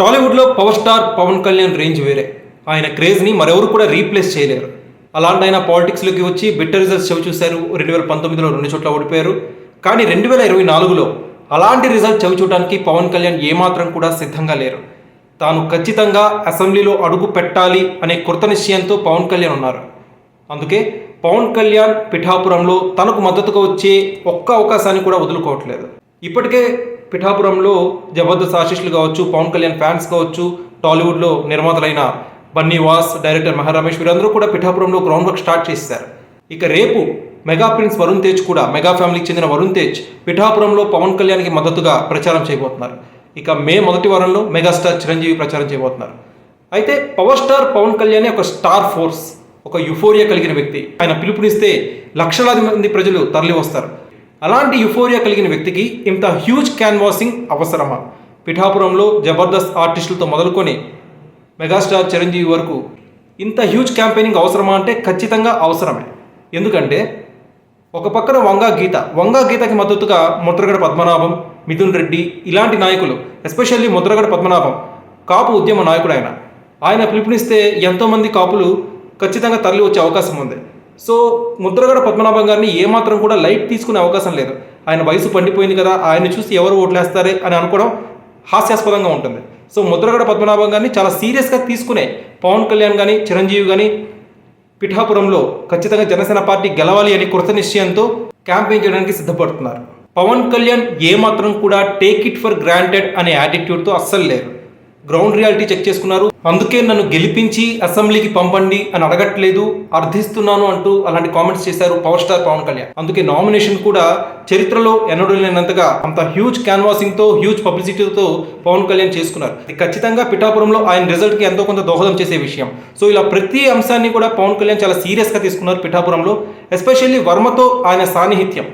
టాలీవుడ్లో power star Pawan Kalyan range వేరే. ఆయన క్రేజ్ని మరెవరు కూడా రీప్లేస్ చేయలేరు. అలాంటి ఆయన పాలిటిక్స్లోకి వచ్చి బెటర్ రిజల్ట్స్ చవి చూశారు? రెండు వేల పంతొమ్మిదిలో రెండు చోట్ల ఓడిపోయారు. కానీ రెండు వేల ఇరవై నాలుగులో అలాంటి రిజల్ట్ చవి చూడడానికి పవన్ కళ్యాణ్ ఏమాత్రం కూడా సిద్ధంగా లేరు. తాను ఖచ్చితంగా అసెంబ్లీలో అడుగు పెట్టాలి అనే కృత నిశ్చయంతో పవన్ కళ్యాణ్ ఉన్నారు. అందుకే పవన్ కళ్యాణ్ పిఠాపురంలో తనకు మద్దతుగా వచ్చే ఒక్క అవకాశాన్ని కూడా వదులుకోవట్లేదు. ఇప్పటికే పిఠాపురంలో జబర్దస్త్ ఆశీస్సులు కావచ్చు పవన్ కళ్యాణ్ ఫ్యాన్స్ కావచ్చు టాలీవుడ్లో నిర్మాతలైన బన్నీ వాస్ డైరెక్టర్ మెహర్ రమేష్ వీరందరూ కూడా పిఠాపురంలో గ్రౌండ్ వర్క్ స్టార్ట్ చేశారు. ఇక రేపు మెగా ప్రిన్స్ వరుణ్ తేజ్ కూడా మెగా ఫ్యామిలీకి చెందిన వరుణ్ తేజ్ పిఠాపురంలో పవన్ కళ్యాణ్కి మద్దతుగా ప్రచారం చేయబోతున్నారు. ఇక మే మొదటి వారంలో మెగాస్టార్ చిరంజీవి ప్రచారం చేయబోతున్నారు. అయితే పవర్ స్టార్ పవన్ కళ్యాణ్ ఒక స్టార్ ఫోర్స్ ఒక యుఫోరియా కలిగిన వ్యక్తి. ఆయన పిలుపునిస్తే లక్షలాది మంది ప్రజలు తరలి వస్తారు అలాంటి యుఫోరియా కలిగిన వ్యక్తికి ఇంత హ్యూజ్ క్యాన్వాసింగ్ అవసరమా? పిఠాపురంలో జబర్దస్త్ ఆర్టిస్టులతో మొదలుకొని మెగాస్టార్ చిరంజీవి వరకు ఇంత హ్యూజ్ క్యాంపెయినింగ్ అవసరమా అంటే ఖచ్చితంగా అవసరమే. ఎందుకంటే ఒక పక్కన వంగా గీత వంగా గీతకి మద్దతుగా ముద్రగడ పద్మనాభం మిథున్ రెడ్డి ఇలాంటి నాయకులు ఎస్పెషల్లీ ముద్రగడ పద్మనాభం కాపు ఉద్యమ నాయకుడు ఆయన ఆయన పిలుపునిస్తే ఎంతోమంది కాపులు ఖచ్చితంగా తరలి వచ్చే అవకాశం ఉంది. సో ముద్రగడ పద్మనాభం గారిని ఏమాత్రం కూడా లైట్ తీసుకునే అవకాశం లేదు. ఆయన వయసు పండిపోయింది కదా ఆయన చూసి ఎవరు ఓట్లేస్తారే అని అనుకోవడం హాస్యాస్పదంగా ఉంటుంది. సో ముద్రగడ పద్మనాభం గారిని చాలా సీరియస్గా తీసుకునే పవన్ కళ్యాణ్ కానీ చిరంజీవి కానీ పిఠాపురంలో ఖచ్చితంగా జనసేన పార్టీ గెలవాలి అని కృత నిశ్చయంతో క్యాంపెయిన్ చేయడానికి సిద్ధపడుతున్నారు. పవన్ కళ్యాణ్ ఏమాత్రం కూడా టేక్ ఇట్ ఫర్ గ్రాంటెడ్ అనే యాటిట్యూడ్తో అస్సలు లేరు. గ్రౌండ్ రియాలిటీ చెక్ చేసుకున్నారు. అందుకే నన్ను గెలిపించి అసెంబ్లీకి పంపండి అని అడగట్లేదు అర్థిస్తున్నాను అంటూ అలాంటి కామెంట్స్ చేశారు పవర్ స్టార్ పవన్ కళ్యాణ్ అందుకే నామినేషన్ కూడా చరిత్రలో ఎన్నడూ లేనంతగా అంత హ్యూజ్ క్యాన్వాసింగ్తో హ్యూజ్ పబ్లిసిటీతో పవన్ కళ్యాణ్ చేసుకున్నారు. ఇది ఖచ్చితంగా పిఠాపురంలో ఆయన రిజల్ట్కి ఎంతో కొంత దోహదం చేసే విషయం. సో ఇలా ప్రతి అంశాన్ని కూడా పవన్ కళ్యాణ్ చాలా సీరియస్గా తీసుకున్నారు పిఠాపురంలో ఎస్పెషల్లీ వర్మతో ఆయన సాన్నిహిత్యం.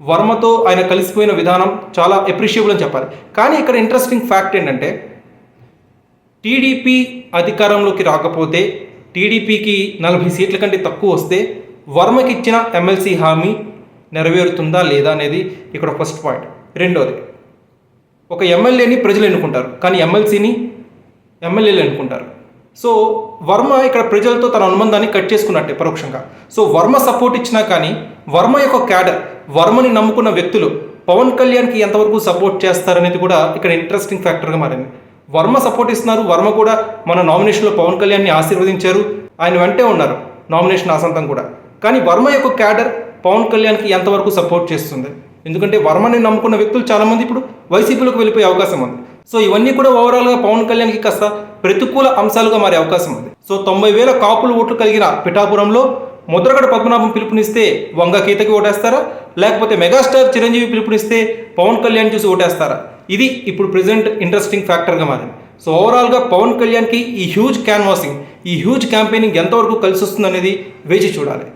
వర్మతో ఆయన కలిసిపోయిన విధానం చాలా అప్రిషియబుల్ అని చెప్పాలి. కానీ ఇక్కడ ఇంట్రెస్టింగ్ ఫ్యాక్ట్ ఏంటంటే టీడీపీ అధికారంలోకి రాకపోతే టీడీపీకి నలభై సీట్ల కంటే తక్కువ వస్తే వర్మకి ఇచ్చిన ఎమ్మెల్సీ హామీ నెరవేరుతుందా లేదా అనేది ఇక్కడ ఫస్ట్ పాయింట్. రెండోది ఒక ఎమ్మెల్యేని ప్రజలు ఎన్నుకుంటారు కానీ ఎమ్మెల్సీని ఎమ్మెల్యేలు ఎన్నుకుంటారు. సో వర్మ ఇక్కడ ప్రజలతో తన అనుబంధాన్ని కట్ చేసుకున్నట్టే పరోక్షంగా. సో వర్మ సపోర్ట్ ఇచ్చినా కానీ వర్మ యొక్క క్యాడర్ వర్మని నమ్ముకున్న వ్యక్తులు పవన్ కళ్యాణ్కి ఎంతవరకు సపోర్ట్ చేస్తారనేది కూడా ఇక్కడ ఇంట్రెస్టింగ్ ఫ్యాక్టర్గా మారింది. వర్మ సపోర్ట్ ఇస్తున్నారు. వర్మ కూడా మన నామినేషన్లో పవన్ కళ్యాణ్ని ఆశీర్వదించారు. ఆయన వెంటే ఉన్నారు నామినేషన్ ఆసంతం కూడా. కానీ వర్మ యొక్క క్యాడర్ పవన్ కళ్యాణ్కి ఎంతవరకు సపోర్ట్ చేస్తుంది? ఎందుకంటే వర్మని నమ్ముకున్న వ్యక్తులు చాలామంది ఇప్పుడు వైసీపీలోకి వెళ్ళిపోయే అవకాశం ఉంది. సో ఇవన్నీ కూడా ఓవరాల్గా పవన్ కళ్యాణ్కి కాస్త ప్రతికూల అంశాలుగా మారే అవకాశం ఉంది. సో తొంభై వేల కాపులు ఓట్లు కలిగిన పిఠాపురంలో ముద్రగడ పద్మనాభం పిలుపునిస్తే వంగ గీతకి ఓటేస్తారా? లేకపోతే మెగాస్టార్ చిరంజీవి పిలుపునిస్తే పవన్ కళ్యాణ్ చూసి ఓటేస్తారా? ఇది ఇప్పుడు ప్రజెంట్ ఇంట్రెస్టింగ్ ఫ్యాక్టర్గా మారింది. సో ఓవరాల్గా పవన్ కళ్యాణ్కి ఈ హ్యూజ్ క్యాన్వాసింగ్ ఈ హ్యూజ్ క్యాంపెయినింగ్ ఎంతవరకు కలిసి వస్తుంది అనేది వేచి చూడాలి.